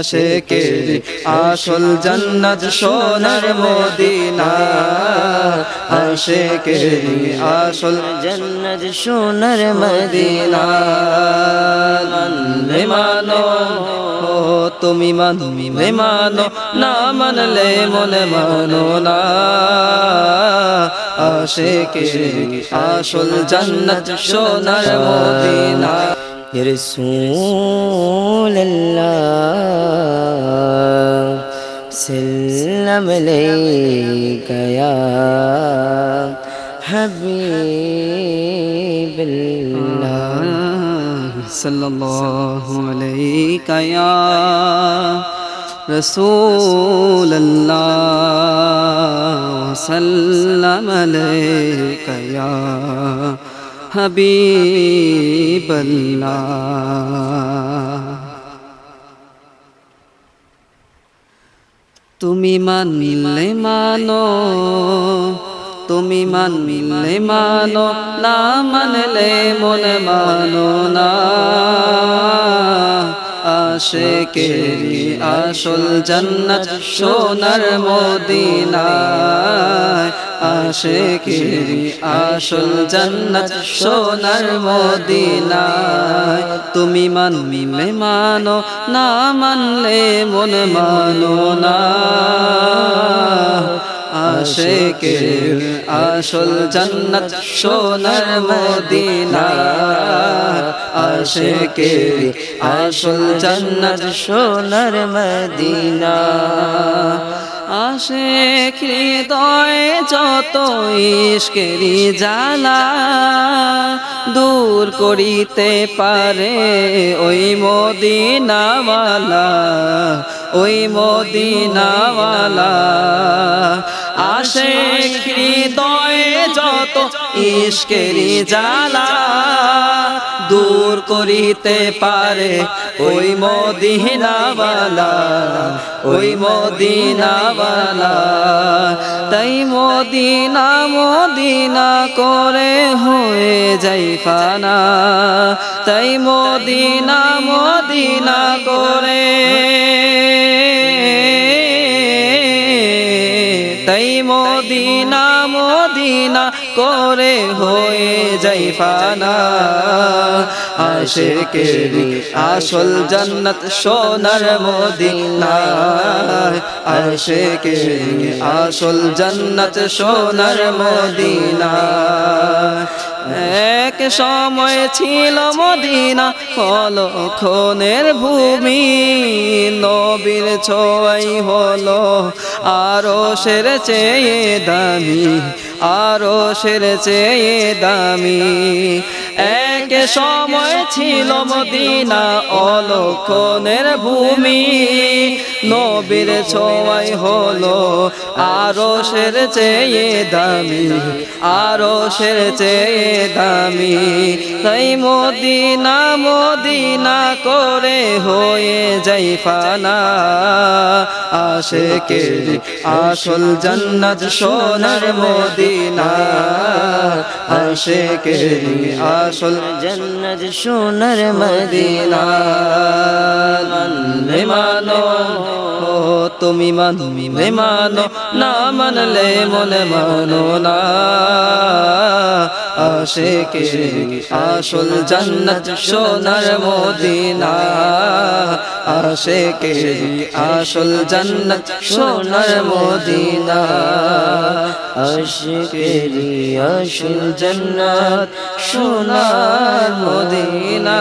আশেকের আসল জান্নাত সোনার মদিনা। আশেকের আসল জন্নত সোনার মদিনা। মানো, তুমি মানলে মানো, না মানলে মনে মানো না। আশেকের আসল জান্নাত সোনার মদিনা। رسول اللہ سلم لے گیا حبیب اللہ صلی اللہ علیہ یا رسول اللہ سلم علیہ یا حبیب বল্লা। তুমি মানিলে মানো, তুমি মানিলে মানো, না মানলে মন মানো না। আশে কে আসল জন্নত সোনার মোদিনা। আশেকেরি আসল জান্নাত সোনার মদিনা তুমি মানলে মানো, না মানলে মন মানো না। আশেকের আসল জান্নাত সোনার মদিনা আশেকের আসল জান্নাত সোনার মদিনা আশেখ হৃদয়ে যত ইস্কেরি জ্বালা দূর করিতে পারে, ওই মদিনাওয়ালা ওই মদিনাওয়ালা। আশেখ হৃদয়ে যত ইস্কেরি জ্বালা দূর করিতে পারে। ওই মদিনাওয়ালা ওই মদিনাওয়ালা। তাই মদিনা মদিনা করে হয়ে যাই ফানা। তাই মদিনা মদিনা করে। তাই মদিনা মদিনা করে হয়ে যাই ফানা। আশেকের আসল জান্নাত সোনার মদিনা। আশেকের আসল জান্নাত সোনার মদিনা। এক সময় ছিল মদিনা হলো খনের ভূমি। নবীর ছোয়াই হলো আরও সের চেয়ে দামি। আরও সের চেয়ে দামি। এক সময় ছিল মদিনা অলক্ষণের ভূমি। নবীর ছোঁয়াই হলো আরও সের চেয়ে দামি আরও সের চেয়ে দামি। তাই মদিনা মদিনা করে হয়ে যাই ফানা। আসে কে আসল জান্নাত সোনার মদিনা। আশেকের আসল জন্নত সোনার মদিনা। মানো, তুমি তুমি মে মানো, না মানলে মনে মানো না। আশে আশেকে আসল জন্নত সোনার মদিনা। আশেকে আসল জন্নত সোনার মদিনা। আশিকেরি আসল জন্নত সোনার মদিনা।